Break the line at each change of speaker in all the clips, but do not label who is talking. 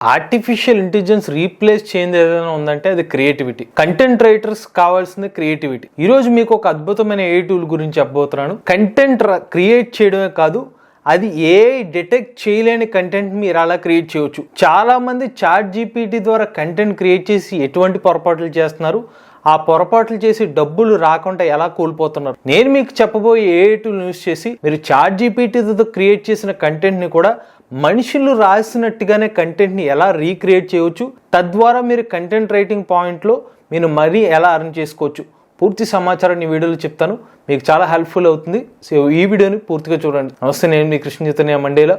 Artificial intelligence replace చేయంది ఏదైనా ఉందంటే అది క్రియేటివిటీ కంటెంట్ రైటర్స్ కావాల్సింది క్రియేటివిటీ ఈరోజు మీకు ఒక అద్భుతమైన ఏ టూల్ గురించి చెప్పబోతున్నాను. కంటెంట్ క్రియేట్ చేయడమే కాదు అది ఏ డిటెక్ట్ చేయలేని కంటెంట్ మీరు అలా క్రియేట్ చేయవచ్చు చాలా మంది చాట్ జీపీటీ ద్వారా కంటెంట్ క్రియేట్ చేసి ఎటువంటి పొరపాట్లు చేస్తున్నారు? ఆ పొరపాట్లు చేసి డబ్బులు రాకుండా ఎలా కోల్పోతున్నారు? నేను మీకు చెప్పబోయే ఏ టూల్ యూస్ చేసి మీరు చాట్ జీపీటీతో క్రియేట్ చేసిన కంటెంట్ని కూడా మనుషులు రాసినట్టుగానే కంటెంట్ని ఎలా రీక్రియేట్ చేయవచ్చు? తద్వారా మీరు కంటెంట్ రైటింగ్ పాయింట్లో మీరు మరీ ఎలా అర్న్ చేసుకోవచ్చు? పూర్తి సమాచారాన్ని ఈ వీడియోలో చెప్తాను. మీకు చాలా హెల్ప్ఫుల్ అవుతుంది. సో ఈ వీడియోని పూర్తిగా చూడండి. నమస్తే నేను మీ కృష్ణ చైతన్య మండేలా.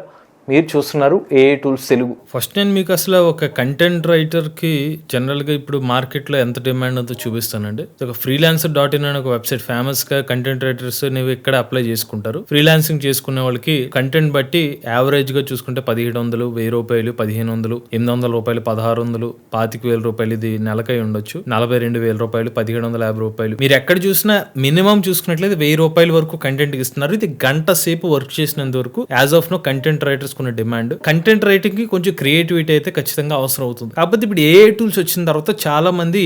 మీరు చూస్తున్నారు ఏ టూల్స్ తెలుగు.
ఫస్ట్ నేను మీకు అసలు ఒక కంటెంట్ రైటర్కి జనరల్గా ఇప్పుడు మార్కెట్లో ఎంత డిమాండ్ ఉందో చూపిస్తానండి. ఒక ఫ్రీలాన్సర్ డాట్ ఇన్ అనే ఒక వెబ్సైట్ ఫేమస్గా కంటెంట్ రైటర్స్ అనేవి ఇక్కడ అప్లై చేసుకుంటారు. ఫ్రీలాన్సింగ్ చేసుకునే వాళ్ళకి కంటెంట్ బట్టి యావరేజ్గా చూసుకుంటే పదిహేడు వందలు వెయ్యి రూపాయలు పదిహేను వందలు ఎనిమిది వందల రూపాయలు పదహారు వందలు పాతిక వేల రూపాయలు ఇది నెలకై ఉండొచ్చు. నలభై రెండు వేల రూపాయలు పదిహేడు వందల యాభై రూపాయలు. మీరు ఎక్కడ చూసినా మినిమం చూసుకున్నట్లయితే వెయ్యి రూపాయల వరకు కంటెంట్ ఇస్తున్నారు. ఇది గంట సేపు వర్క్ చేసినంత వరకు as of no content writers చేసుకునే డిమాండ్. కంటెంట్ రైటింగ్కి కొంచెం క్రియేటివిటీ అయితే ఖచ్చితంగా అవసరం అవుతుంది. కాకపోతే ఇప్పుడు ఏ టూల్స్ వచ్చిన తర్వాత చాలా మంది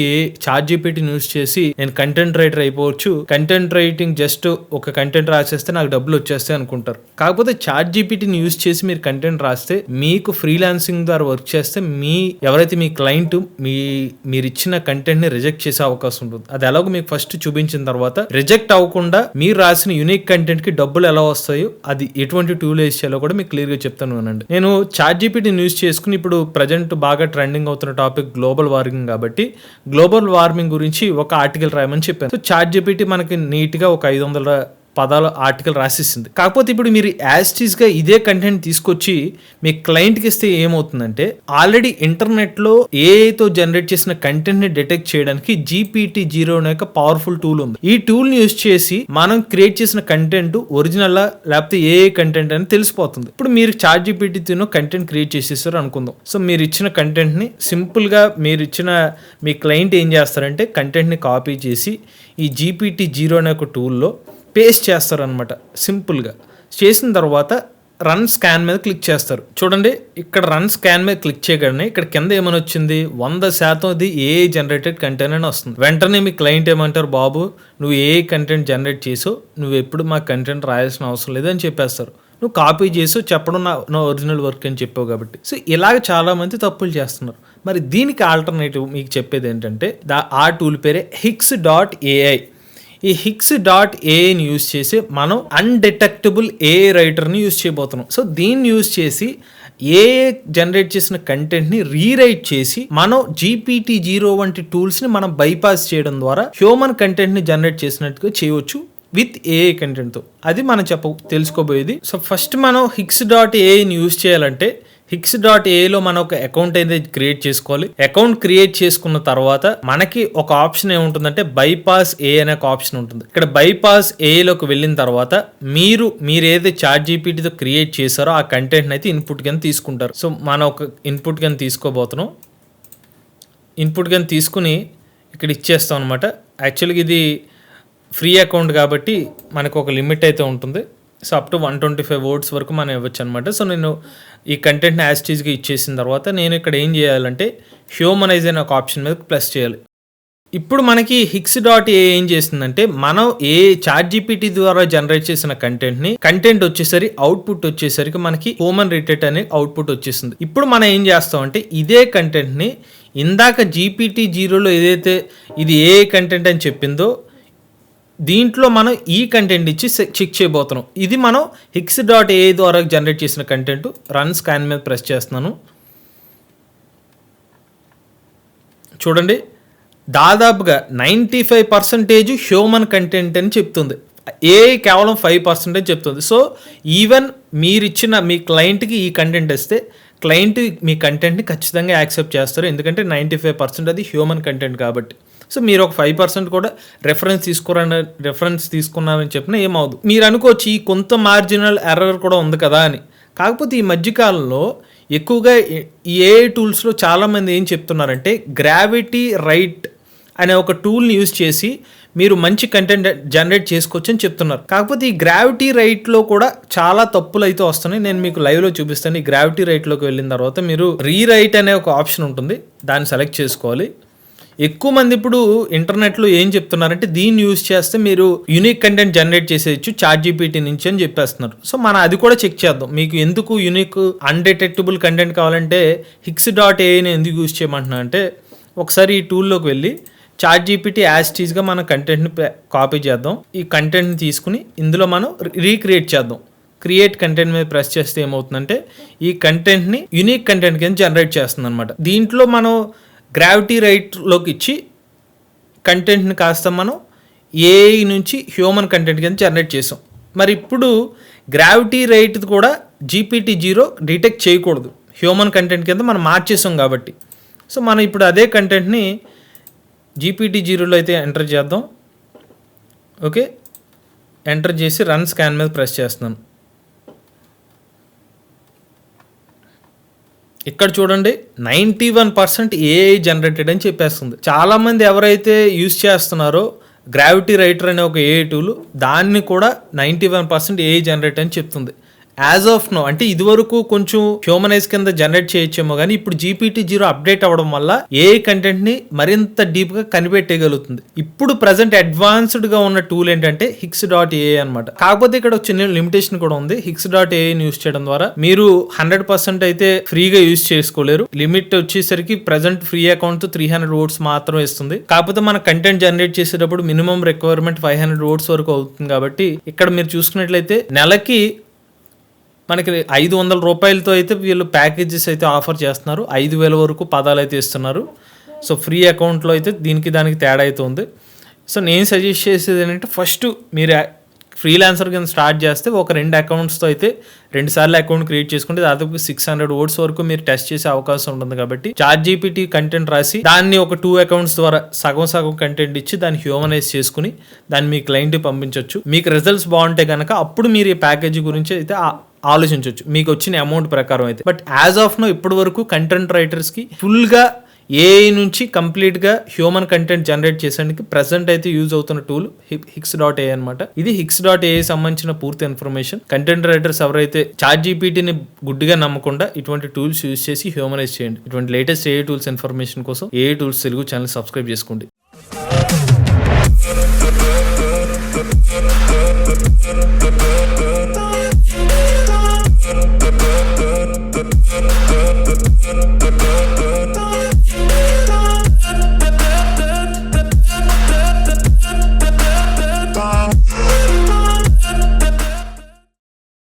చార్ట్ జీపీటీని యూస్ చేసి నేను కంటెంట్ రైటర్ అయిపోవచ్చు. కంటెంట్ రైటింగ్ జస్ట్ ఒక కంటెంట్ రాసేస్తే నాకు డబ్బులు వచ్చేస్తాయి అనుకుంటారు. కాకపోతే చార్ట్ జీపీటీని యూస్ చేసి మీరు కంటెంట్ రాస్తే మీకు ఫ్రీలాన్సింగ్ ద్వారా వర్క్ చేస్తే మీ ఎవరైతే మీ క్లయింట్ మీ మీరు ఇచ్చిన కంటెంట్ని రిజెక్ట్ చేసే అవకాశం ఉంటుంది. అది ఎలాగో మీకు ఫస్ట్ చూపించిన తర్వాత రిజెక్ట్ అవ్వకుండా మీరు రాసిన యూనిక్ కంటెంట్కి డబ్బులు ఎలా వస్తాయో అది ఎటువంటి టూల్ వేసి కూడా మీకు క్లియర్గా చెప్తాను అనండి నేను చాట్ జీపీటీని యూస్ చేసుకుని ఇప్పుడు ప్రజెంట్ బాగా ట్రెండింగ్ అవుతున్న టాపిక్ గ్లోబల్ వార్మింగ్ కాబట్టి గ్లోబల్ వార్మింగ్ గురించి ఒక ఆర్టికల్ రాయమని చెప్పాను. సో చాట్ జీపీటీ మనకి నీట్గా ఒక ఐదు వందల పదాలు ఆర్టికల్ రాసేసింది. కాకపోతే ఇప్పుడు మీరు యాజ్టీస్గా ఇదే కంటెంట్ తీసుకొచ్చి మీ క్లయింట్కి ఇస్తే ఏమవుతుందంటే ఆల్రెడీ ఇంటర్నెట్లో ఏఐతో జనరేట్ చేసిన కంటెంట్ని డిటెక్ట్ చేయడానికి జీపీటీ జీరో అనే ఒక పవర్ఫుల్ టూల్ ఉంది. ఈ టూల్ని యూస్ చేసి మనం క్రియేట్ చేసిన కంటెంట్ ఒరిజినల్ లేకపోతే ఏ కంటెంట్ అని తెలిసిపోతుంది. ఇప్పుడు మీరు చార్ట్ జీపీటీతో కంటెంట్ క్రియేట్ చేసేసారు అనుకుందాం. సో మీరు ఇచ్చిన కంటెంట్ని సింపుల్గా మీరు ఇచ్చిన మీ క్లయింట్ ఏం చేస్తారంటే కంటెంట్ని కాపీ చేసి ఈ జీపీటీ జీరో అనే ఒక టూల్లో పేస్ట్ చేస్తారనమాట సింపుల్గా. చేసిన తర్వాత రన్ స్కాన్ మీద క్లిక్ చేస్తారు. చూడండి ఇక్కడ రన్ స్కాన్ మీద క్లిక్ చేయగానే ఇక్కడ కింద ఏమని వచ్చింది? వంద శాతం ఇది ఏ జనరేటెడ్ కంటెంట్ అని వస్తుంది. వెంటనే మీ క్లయింట్ ఏమంటారు? బాబు నువ్వు ఏ కంటెంట్ జనరేట్ చేసో నువ్వు ఎప్పుడు మా కంటెంట్ రాయాల్సిన అవసరం లేదని చెప్పేస్తారు. నువ్వు కాపీ చేసి చెప్పడం నా నా ఒరిజినల్ వర్క్ అని చెప్పావు కాబట్టి. సో ఇలాగ చాలామంది తప్పులు చేస్తున్నారు. మరి దీనికి ఆల్టర్నేటివ్ మీకు చెప్పేది ఏంటంటే దా ఆ టూల్ పేరే హిక్స్ డాట్ ఏఐ ఈ హిక్స్ డాట్ ఏని యూస్ చేసి మనం అన్డిటెక్టబుల్ ఏ రైటర్ని యూస్ చేయబోతున్నాం. సో దీన్ని యూస్ చేసి ఏ జనరేట్ చేసిన కంటెంట్ని రీరైట్ చేసి మనం జీపీటీ జీరో వంటి టూల్స్ని మనం బైపాస్ చేయడం ద్వారా హ్యూమన్ కంటెంట్ని జనరేట్ చేసినట్టుగా చేయవచ్చు విత్ ఏఐ కంటెంట్తో అది మనం చెప్ప తెలుసుకోబోయేది. సో ఫస్ట్ మనం హిక్స్ డాట్ ఏఐని యూస్ చేయాలంటే హిక్స్ డాట్ ఏలో మనం ఒక అకౌంట్ అయితే క్రియేట్ చేసుకోవాలి. అకౌంట్ క్రియేట్ చేసుకున్న తర్వాత మనకి ఒక ఆప్షన్ ఏముంటుందంటే బైపాస్ ఏ అనే ఒక ఆప్షన్ ఉంటుంది. ఇక్కడ బైపాస్ ఏలోకి వెళ్ళిన తర్వాత మీరు మీరు ఏదైతే చార్ట్ జీపీటీతో క్రియేట్ చేశారో ఆ కంటెంట్ అయితే ఇన్పుట్ కింద తీసుకుంటారు. సో మనం ఒక ఇన్పుట్ కింద తీసుకోబోతున్నాం. ఇన్పుట్ కింద తీసుకుని ఇక్కడ ఇచ్చేస్తాం అనమాట యాక్చువల్గా ఇది ఫ్రీ అకౌంట్ కాబట్టి మనకు ఒక లిమిట్ అయితే ఉంటుంది. So up to one twenty five words వరకు మనం ఇవ్వచ్చు అనమాట సో నేను ఈ కంటెంట్ని యాస్టీజ్గా ఇచ్చేసిన తర్వాత నేను ఇక్కడ ఏం చేయాలంటే హ్యూమనైజ్ అనే ఒక ఆప్షన్ మీద ప్లస్ చేయాలి. ఇప్పుడు మనకి హిక్స్ డాట్ ఏ ఏం చేస్తుందంటే మనం ఏ చాట్ జీపీటీ ద్వారా జనరేట్ చేసిన కంటెంట్ని కంటెంట్ వచ్చేసరి అవుట్పుట్ వచ్చేసరికి మనకి హ్యూమన్ రిటెట్ అనే అవుట్పుట్ వచ్చేసింది ఇప్పుడు మనం ఏం చేస్తాం అంటే ఇదే కంటెంట్ని ఇందాక జీపీటీ జీరోలో ఏదైతే ఇది ఏ కంటెంట్ అని చెప్పిందో దీంట్లో మనం ఈ కంటెంట్ ఇచ్చి చెక్ చేయబోతున్నాం. ఇది మనం హిక్స్ డాట్ ఏ ద్వారా జనరేట్ చేసిన కంటెంట్ రన్ స్కాన్ మీద ప్రెస్ చేస్తున్నాను. చూడండి. దాదాపుగా ninety five percentage human content అని చెప్తుంది. ఏ కేవలం ఫైవ్ పర్సెంటేజ్ చెప్తుంది. సో ఈవెన్ మీరు ఇచ్చిన మీ క్లయింట్కి ఈ కంటెంట్ ఇస్తే క్లయింట్ మీ కంటెంట్ని ఖచ్చితంగా యాక్సెప్ట్ చేస్తారు. ఎందుకంటే నైంటీ ఫైవ్ పర్సెంట్ అది హ్యూమన్ కంటెంట్ కాబట్టి. సో మీరు ఒక ఫైవ్ పర్సెంట్ కూడా రెఫరెన్స్ తీసుకురని రెఫరెన్స్ తీసుకున్నారని చెప్పినా ఏమవుదు మీరు అనుకోవచ్చు ఈ కొంత మార్జినల్ ఎర్రర్ కూడా ఉంది కదా అని. కాకపోతే ఈ మధ్యకాలంలో ఎక్కువగా ఈ ఏ టూల్స్లో చాలామంది ఏం చెప్తున్నారంటే గ్రావిటీ రైట్ అనే ఒక టూల్ని యూజ్ చేసి మీరు మంచి కంటెంట్ జనరేట్ చేసుకోవచ్చు అని చెప్తున్నారు. కాకపోతే ఈ గ్రావిటీ రైట్లో కూడా చాలా తప్పులు అయితే వస్తున్నాయి. నేను మీకు లైవ్లో చూపిస్తాను. ఈ గ్రావిటీ రైట్లోకి వెళ్ళిన తర్వాత మీరు రీరైట్ అనే ఒక ఆప్షన్ ఉంటుంది. దాన్ని సెలెక్ట్ చేసుకోవాలి. ఎక్కువ మంది ఇప్పుడు ఇంటర్నెట్లో ఏం చెప్తున్నారంటే దీన్ని యూజ్ చేస్తే మీరు యూనిక్ కంటెంట్ జనరేట్ చేసేయచ్చు చాట్ జీపీటీ నుంచి అని చెప్పేస్తున్నారు. సో మనం అది కూడా చెక్ చేద్దాం. మీకు ఎందుకు యూనిక్ అన్డిటెక్టబుల్ కంటెంట్ కావాలంటే హిక్స్ డాట్ ఏఐని ఎందుకు యూజ్ చేయమంటున్నా అంటే ఒకసారి ఈ టూల్లోకి వెళ్ళి చాట్ జీపీటీ యాజ్ టీజ్గా మన కంటెంట్ని కాపీ చేద్దాం. ఈ కంటెంట్ని తీసుకుని ఇందులో మనం రీక్రియేట్ చేద్దాం. క్రియేట్ కంటెంట్ మీద ప్రెస్ చేస్తే ఏమవుతుందంటే ఈ కంటెంట్ని యూనిక్ కంటెంట్ కింద జనరేట్ చేస్తుంది అనమాట దీంట్లో మనం గ్రావిటీ రైట్లోకి ఇచ్చి కంటెంట్ని కాస్త మనం ఏఐ నుంచి హ్యూమన్ కంటెంట్ కింద జనరేట్ చేసాం. మరి ఇప్పుడు గ్రావిటీ రైట్ కూడా జీపీటీ జీరో డిటెక్ట్ చేయకూడదు. హ్యూమన్ కంటెంట్ కింద మనం మార్చేసాం కాబట్టి. సో మనం ఇప్పుడు అదే కంటెంట్ని జీపీటీ జీరోలో అయితే ఎంటర్ చేద్దాం. ఓకే? ఎంటర్ చేసి రన్ స్కాన్ మీద ప్రెస్ చేస్తున్నాను. ఇక్కడ చూడండి ninety one percent AI generated అని చెప్పేస్తుంది. చాలామంది ఎవరైతే యూజ్ చేస్తున్నారో గ్రావిటీ రైటర్ అనే ఒక ఏఐ టూల్ దాన్ని కూడా ninety one percent AI generate అని చెప్తుంది. యాజ్ ఆఫ్ నో అంటే ఇదివరకు కొంచెం హ్యూమనైజ్ కింద జనరేట్ చేయొచ్చేమో కానీ ఇప్పుడు జీపీటీ జీరో అప్డేట్ అవ్వడం వల్ల ఏ కంటెంట్ని మరింత డీప్గా కనిపెట్టగలుగుతుంది ఇప్పుడు ప్రజెంట్ అడ్వాన్స్డ్గా ఉన్న టూల్ ఏంటంటే హిక్స్ డాట్ ఏ అనమాట కాకపోతే ఇక్కడ ఒక చిన్న లిమిటేషన్ కూడా ఉంది. హిక్స్ డాట్ ఏ యూస్ చేయడం ద్వారా మీరు హండ్రెడ్ పర్సెంట్ అయితే ఫ్రీగా యూస్ చేసుకోలేరు. లిమిట్ వచ్చేసరికి ప్రజెంట్ ఫ్రీ అకౌంట్తో త్రీ హండ్రెడ్ ఓట్స్ మాత్రం ఇస్తుంది. కాకపోతే మన కంటెంట్ జనరేట్ చేసేటప్పుడు minimum requirement five hundred words వరకు అవుతుంది కాబట్టి ఇక్కడ మీరు చూసుకున్నట్లయితే నెలకి మనకి ఐదు వందల రూపాయలతో అయితే వీళ్ళు ప్యాకేజెస్ అయితే ఆఫర్ చేస్తున్నారు. ఐదు వేల వరకు పదాలు అయితే ఇస్తున్నారు. సో ఫ్రీ అకౌంట్లో అయితే దీనికి దానికి తేడా అయితే ఉంది. సో నేను సజెస్ట్ చేసేది ఏంటంటే ఫస్ట్ మీరు ఫ్రీలాన్సర్ కింద స్టార్ట్ చేస్తే ఒక రెండు అకౌంట్స్తో అయితే రెండు సార్లు అకౌంట్ క్రియేట్ చేసుకుంటే దాదాపు సిక్స్ హండ్రెడ్ ఓట్స్ వరకు మీరు టెస్ట్ చేసే అవకాశం ఉంటుంది కాబట్టి చార్ట్ జీపీటీ కంటెంట్ రాసి దాన్ని ఒక టూ అకౌంట్స్ ద్వారా సగం సగం కంటెంట్ ఇచ్చి దాన్ని హ్యూమనైజ్ చేసుకుని దాన్ని మీ క్లయింట్ పంపించవచ్చు మీకు రిజల్ట్స్ బాగుంటే కనుక అప్పుడు మీరు ఈ ప్యాకేజీ గురించి అయితే ఆలోచించవచ్చు మీకు వచ్చిన అమౌంట్ ప్రకారం అయితే. బట్ యాజ్ ఆఫ్ నో ఇప్పటి వరకు కంటెంట్ రైటర్స్కి ఫుల్గా ఏఐ నుంచి కంప్లీట్గా హ్యూమన్ కంటెంట్ జనరేట్ చేసేందుకు ప్రెసెంట్ అయితే యూజ్ అవుతున్న టూల్ హిక్స్ డాట్ ఏ అనమాట ఇది హిక్స్ డాట్ ఏ సంబంధించిన పూర్తి ఇన్ఫర్మేషన్ కంటెంట్ రైటర్స్ ఎవరైతే చాట్ జీపీటీని గుడ్డిగా నమ్మకుండా ఇటువంటి టూల్స్ యూజ్ చేసి హ్యూమనైజ్ చేయండి. ఇటువంటి లేటెస్ట్ ఏ టూల్స్ ఇన్ఫర్మేషన్ కోసం ఏ టూల్స్ తెలుగు ఛానల్ సబ్స్క్రైబ్ చేసుకోండి.